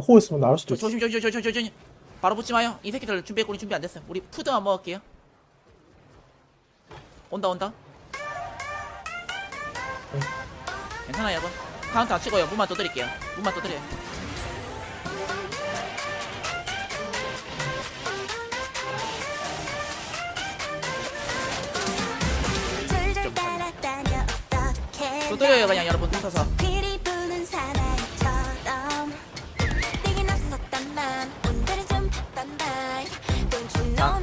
호 있으면 나올 수도 조, 있어. 조심 조심 조심 조심 조심. 바로 붙지 마요. 이 새끼들 준비했고 우리 준비 안 됐어요 우리 푸드만 먹을게요. 온다 온다. 괜찮아요 여러분. 카운트 안 치고요. 문만 떠드릴게요. 문만 떠드려요. 떠드려요 그냥 여러분. 붙어서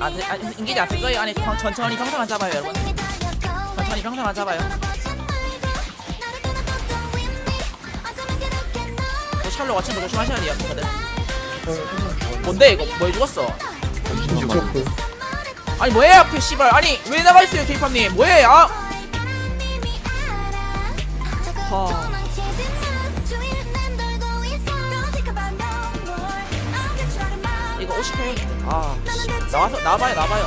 아, 아, 인기지 안쓸 거예요. 안에 천- 천천히 평타만 잡아요 여러분. 천천히 평타만 잡아요. 또 샬로 같이 거 조심하셔야 돼요 여러분들. 뭔데 이거? 뭐 해 죽었어? 지쳤고. 아니 뭐해 앞에 씨발. 아니 왜 나가 있어요 케이팝님? 뭐해 아? 하. 이거 50회 아 씨. 나와서 나와봐요 나와봐요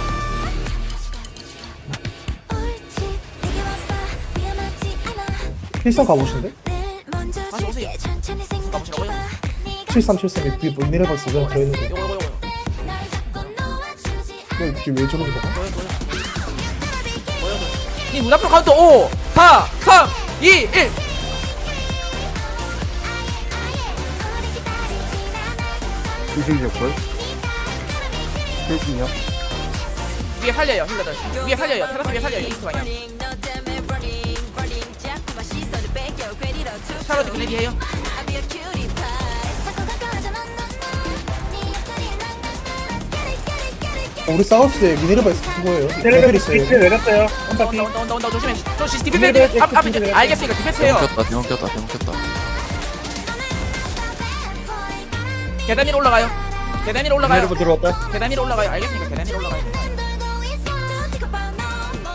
필성 가보신데? 다시 오세요. 가보시라고요? 7373에 위에 못 내려갈 수 있는 들어있는데. 요거 요거 요거 이거 지금 왜 저러는 거야? 뭐야 뭐야 뭐야 뭐야 니문 앞으로 카운트 5 4 3 2 1 이승적골 세진이요. 위에 살려요 힐러들. 위에 살려요 테라스 위에 살려요 이스트 방향 샤로드 그레디 해요. 어, 우리 사우스에 미네르바 있어 수고해요. 레벨 있어요. 내렸어요. 온다 온다 온다 온다 온다 조심해. 조심 디펜스 앞 앞에 알겠으니까 디펜스 해요. 꼈다 대형 꼈다 대형 꼈다. 계단 위로 올라가요 계단 위로 올라가요. 내려부 들어왔다. 계단 위로 올라가요. 알겠으니까 계단 위로 올라가요.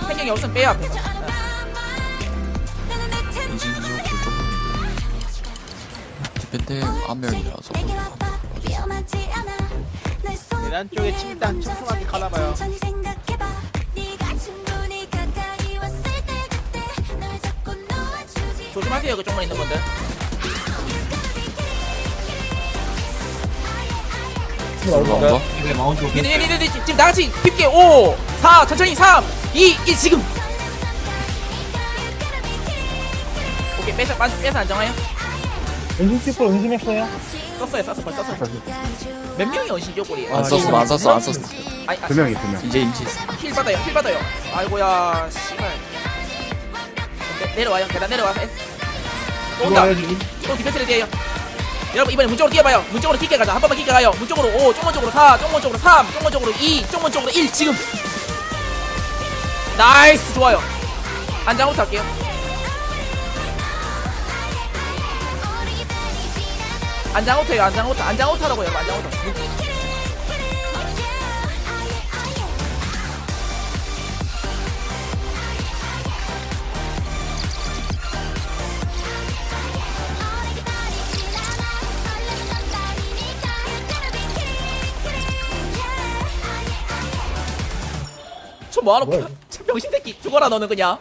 생경이 없으면 빼요 앞에서. 인신 지옥 불조금 디펜트 한 명이라서 계단 쪽에 침단 촘촘하게 갈아봐요. 조심하세요 그쪽만 있는 분들 올라온다 이게 마운트 니들 니들 니들 지금 나같이 깊게 5 4 천천히 3 2 1 지금. 오케이 빼서 빠- 빼서 안정해요 은신 people 은신했어요? 썼어요 썼어 벌써 썼어. 몇 명이 연신 쪼꼬리 안 썼어 안 썼어 안 썼어. 아니 아, 두 명이 두 명. 이제 인치 힐 받아요 힐 받아요. 아이고야 씨발. 내, 내려와요 계단 내려와서. S 또 온다. 또 디펜스 레디에요 여러분 이번에 문 쪽으로 뛰어봐요. 문 쪽으로 깊게 가자. 한 번만 깊게 가요. 문 쪽으로 5 쪽문 쪽으로 4 쪽문 쪽으로 3 쪽문 쪽으로 2 쪽문 쪽으로 1 지금. 나이스 좋아요. 안장부터 할게요. 안장부터예요 안장부터. 안장부터라고요 안장부터 뭐하러 뭐야, 저 병신 새끼 죽어라 너는 그냥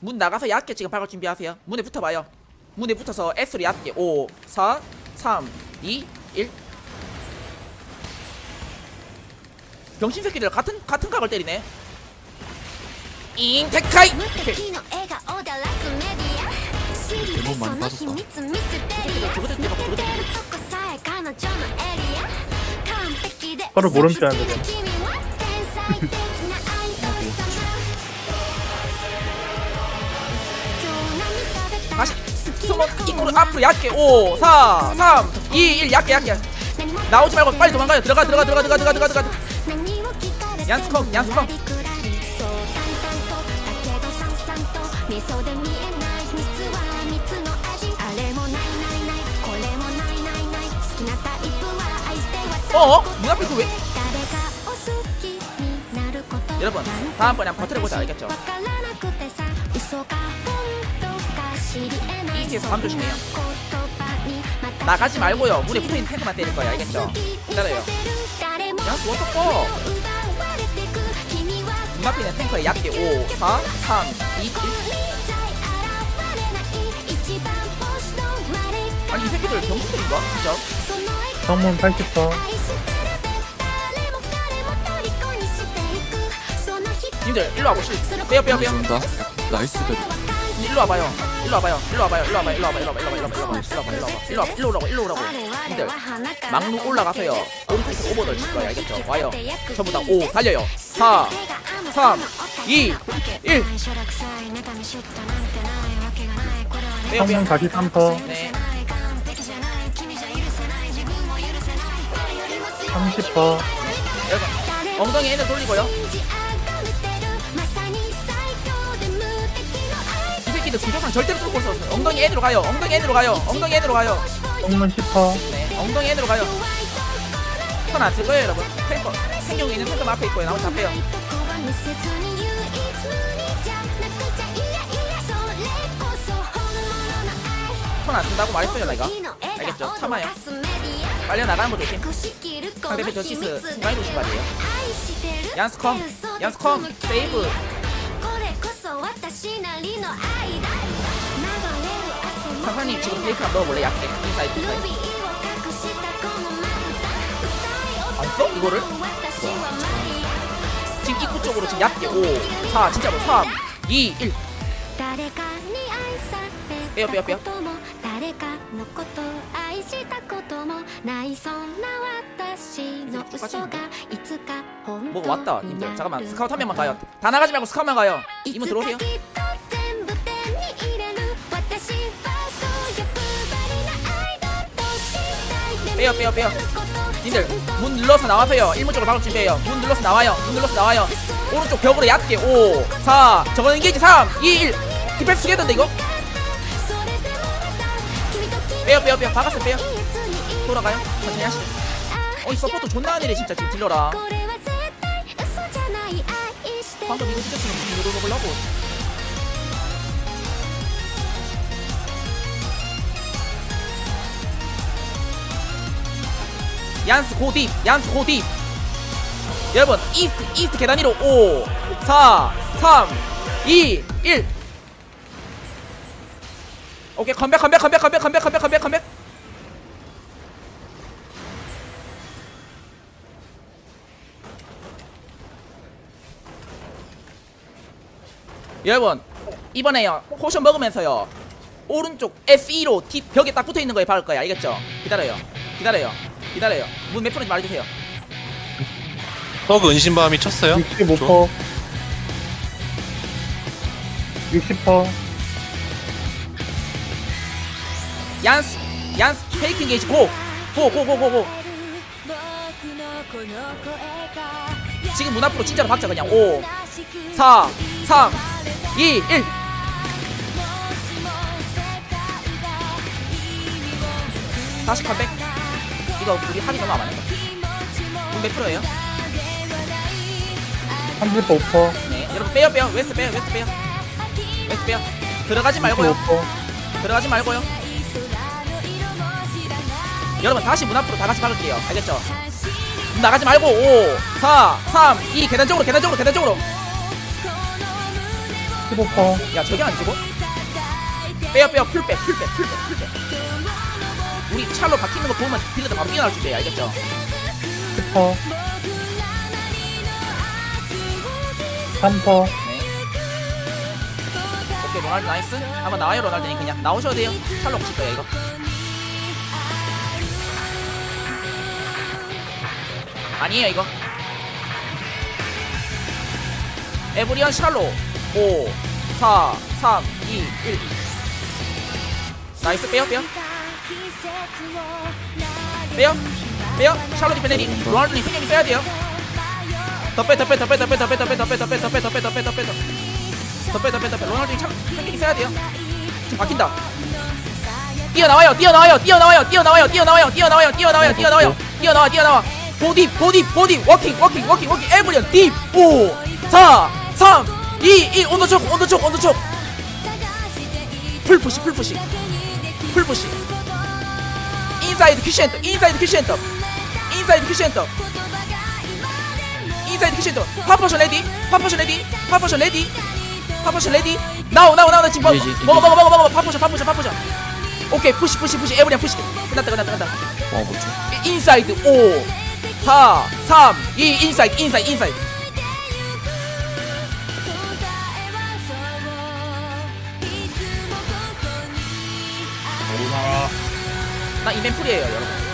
문 나가서 얕게 지금 박을 준비하세요 문에 붙어봐요 문에 붙어서 S로 얕게 5 4 3 2 1 병신 새끼들 같은 같은 각을 때리네 잉테카이 오케이. の笑顔でラスメディアシリアスその秘密ミステリア저거 됐대 막 저거 出 됐대 るとこさえ彼女のエリア完璧で 바로 모름자 하는데. 다시 숨어 입구를 앞으로 얕게 5 4 3 2 1 얕게 얕게 나오지 말고 빨리 도망가요. 들어가 들어가 들어가 들어가 들어가 들어가. 얀스컴 얀스컴 어? 문 앞에 그왜 여러분 다음번에 한번 버텨보자 알겠죠? 이지에서 감 조심해요 나가지 말고요 문에 붙어있는 탱크만 때릴 거야 알겠죠? 기다려요 양스 워터퍼 문 앞에 있는 탱크에 얕게 5 4 3 2 1 아니 이 새끼들 병신들인가? 진짜? 성문 80%. 님들 일로 와보시 빼요 빼요 빼요 준다 나이스 베리 일로 와봐요 일로 와봐요 일로 와봐요 일로 와봐요 일로 와봐요 일로 와봐요 일로 와봐요 일로 와봐요 일로 와봐요 일로 와봐요 일로 오라고 일로 오라고 님들 막루 올라가세요 오른쪽에서 오버들 칠 거예요 알겠죠? 와요 전부 다 5 달려요 4 3 2 1 빼요 빼요 43%. 네 30%. 여러분 엉덩이 애들 돌리고요. 이 새끼들 중조상 절대로 뚫고 있어 엉덩이 애들로 가요. 엉덩이 애들로 가요. 엉덩이 애들로 가요. 성문 10%. 네 엉덩이 애들로 가요. 턴안 쓸 거예요 여러분. 탱커 생경이 있는 탱커 앞에 있고요. 나머지 다 빼요. 턴안 쓴다고 말했어요 내가. 알겠죠? 참아요 빨려 나가는 거 조심 상대편 저치스 많이 조심 말이에요. 얀스컴 얀스컴 세이브. 상사님 지금 페이크 한번 넣어볼래? 약게 인사이드 인사이드. 안 써? 이거를? 지금 입구 쪽으로 지금 얕게 5 4 진짜로 3 2 1 빼요, 빼요, 빼요. ないそんな私の嘘がいつか本当 뭐 왔다 님들 잠깐만 스카우트 한 명만 가요 다 나가지 말고 스카우트만 가요 이문 들어오세요 いつかきっと全部手に入れる私はそう欲張りな愛だとしたい 빼요 빼요 빼요 님들 문 눌러서 나와서요 일문 쪽으로 박을 준비해요 문 눌러서 나와요 문 눌러서 나와요 오른쪽 벽으로 얕게 5 4 저거는 인게이지 3 2 1 디펜스 두개던데 이거 それでもまた君と君 빼요 빼요 빼요 박았어 빼요 いつに 돌아가요? 천천히 하시죠. 어이 서포터 존나 하늘이 진짜 지금 딜러라. 방금 이거 찢었으면 무슨 요로 먹으려고. 얀스 고딥 얀스 고딥. 여러분 이스트 이스트 계단 위로 5 4 3 2 1 오케이 컴백 컴백 컴백 컴백 컴백 컴백 컴백 컴백. 여러분 이번에요 포션 먹으면서요 오른쪽 F2로 뒷 벽에 딱 붙어있는 거에 박을 거야 알겠죠? 기다려요 기다려요 기다려요 문 몇 프로인지 말해주세요 허그 은신밤이 쳤어요? 65%. 60%. 얀스 얀스 페이킹 게이지 고! 고고고 고고 지금 문 앞으로 진짜로 박자 그냥 5 4 3 2 1 다시 컴백. 이거 우리 합이 너무 안 맞는 문몇 프로예요? 35%. 네 여러분 빼요 빼요. 웨스트 빼요 웨스트 빼요. 웨스트 빼요. 들어가지 말고요. 25%. 들어가지 말고요. 여러분 다시 문 앞으로 다 같이 박을게요. 알겠죠? 문 나가지 말고 5 4 3 2 계단 쪽으로 계단 쪽으로 계단 쪽으로 15%. 야 저게 안 죽어? 빼요 빼요 풀백 풀백 풀백 풀백 우리 찰로 바뀌는 거 보면 딜러들 바로 뛰어나올 준비해 알겠죠? 10%. 3%. 네 오케이 로날드 나이스 한번 나와요 로날드님 그냥 나오셔도 돼요 찰로 보실 거예요 이거 아니에요 이거 에브리언 샬로 5 4 3 2 1 나이스 빼요 빼요 빼요 빼요 샬로 디펜데리 로날드님 생명이 써야 돼요 더빼더빼더빼더빼더빼더빼더빼더빼더빼더빼더빼더빼더빼더빼더빼더빼 더빼더빼더빼 로날드님 참 생명이 써야 돼요 바뀐다 뛰어나와요 뛰어나와요 뛰어나와요 뛰어나와요 뛰어나와요 뛰어나와요 뛰어나와요 뛰어나와요 뛰어나와 뛰어나와 보디 보디 보디 워킹 워킹 워킹 워킹 에브리언 딥5 4 3 이, 이, 언더쪽, 언더쪽, 언더쪽. 풀푸시, 풀푸시. 풀푸시. 인사이드 퀴시엔터, 인사이드 퀴시엔터. 인사이드 퀴시엔터. 인사이드 큐시엔터. 파포션 레디, 파포션 레디, 파포션 레디. 파포션 레디. 나오, 나오, 나오, 나 지금 예, 예, 예. 먹어, 먹어, 먹어, 먹어. 파포션, 파포션, 파포션. 오케이, 푸시, 푸시, 푸시. 에브리안 푸시. 끝났다, 끝났다, 끝났다. 인사이드 5, 4, 3, 2, 인사이드, 인사이드, 인사이드. 나 이맨 풀이에요 여러분.